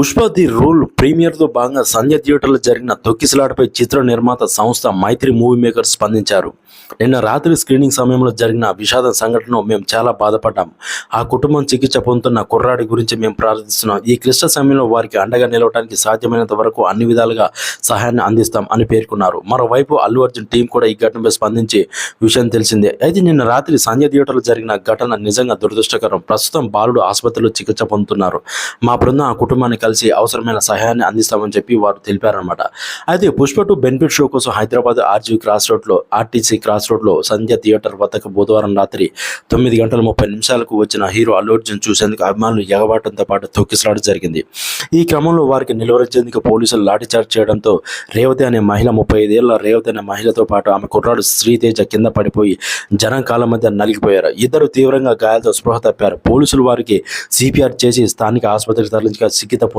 Pushpa the rule ప్రీమియర్తో భాగంగా సంజయ్ థియేటర్లో జరిగిన తొక్కిసలాటపై చిత్ర నిర్మాత సంస్థ మైత్రి మూవీ మేకర్స్ స్పందించారు. నిన్న రాత్రి స్క్రీనింగ్ సమయంలో జరిగిన విషాద సంఘటన మేము చాలా బాధపడ్డాం. ఆ కుటుంబం చికిత్స పొందుతున్న కుర్రాడి గురించి మేము ప్రార్థిస్తున్నాం. ఈ క్లిష్ట సమయంలో వారికి అండగా నిలవడానికి సాధ్యమైనంత వరకు అన్ని విధాలుగా సహాయాన్ని అందిస్తాం అని పేర్కొన్నారు. మరోవైపు అల్లు అర్జున్ టీం కూడా ఈ ఘటనపై స్పందించి విషయం తెలిసిందే. అయితే నిన్న రాత్రి సంజయ్ థియేటర్లో జరిగిన ఘటన నిజంగా దురదృష్టకరం. ప్రస్తుతం బాలుడు ఆసుపత్రిలో చికిత్స పొందుతున్నారు. మా బృందం ఆ కుటుంబాన్ని కలిసి అవసరమైన సహాయాన్ని అందిస్తామని చెప్పి వారు తెలిపారనమాట అయితే పుష్ప టు బెనిఫిట్ షో కోసం హైదరాబాద్ ఆర్జీ క్రాస్ రోడ్లో ఆర్టీసీ క్రాస్ రోడ్లో సంధ్య థియేటర్ వద్దకు బుధవారం రాత్రి తొమ్మిది గంటల ముప్పై నిమిషాలకు వచ్చిన హీరో అల్లు అర్జున్ చూసేందుకు అభిమానులు ఎగబాటంతో పాటు తొక్కిసలాట జరిగింది. ఈ క్రమంలో వారికి నిలువరించేందుకు పోలీసులు లాఠీచార్జ్ చేయడంతో రేవతి అనే మహిళ ముప్పై ఐదేళ్ళ రేవతి అనే మహిళతో పాటు ఆమె కుర్రాడు శ్రీతేజ కింద పడిపోయి జనం కాలం మధ్య నలిగిపోయారు. ఇద్దరు తీవ్రంగా గాయాలతో స్పృహ తప్పారు. పోలీసులు వారికి సిపిఆర్ చేసి స్థానిక ఆసుపత్రికి తరలించగా సిగ్గిత